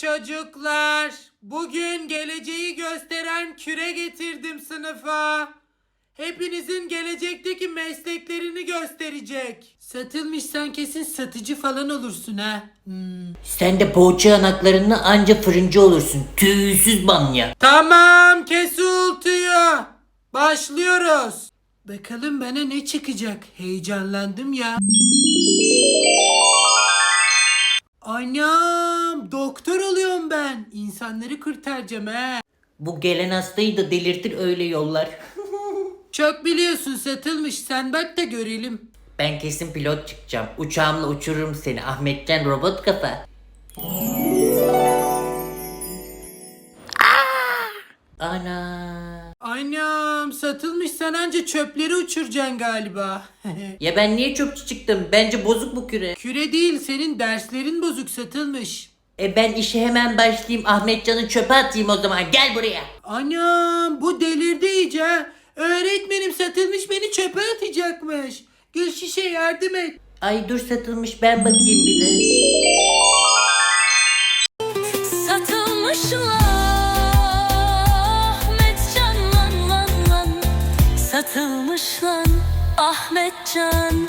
çocuklar. Bugün geleceği gösteren küre getirdim sınıfa. Hepinizin gelecekteki mesleklerini gösterecek. Satılmış sen kesin satıcı falan olursun ha. Hmm. Sen de poğaça yanaklarını anca fırıncı olursun. Tüysüz bamya. Tamam kes uğultuyu. Başlıyoruz. Bakalım bana ne çıkacak. Heyecanlandım ya. Anam doktor. İnsanları kurtaracağım he. Bu gelen hastayı da delirtir öyle yollar. Çok biliyorsun satılmış sen bak da görelim. Ben kesin pilot çıkacağım. Uçağımla uçururum seni Ahmetcan robot kafa. Ana. Anam satılmış sen anca çöpleri uçuracaksın galiba. Ya ben niye çöpçü çıktım? Bence bozuk bu küre. Küre değil senin derslerin bozuk satılmış. E ben işe hemen başlayayım. Ahmetcan'ı çöpe atayım o zaman. Gel buraya. Anam bu delirdi iyice. ha. Öğretmenim satılmış beni çöpe atacakmış. Gül şişe yardım et. Ay dur satılmış ben bakayım bir de. Satılmışlar Ahmet Can lan lan lan Satılmış lan Ahmet Can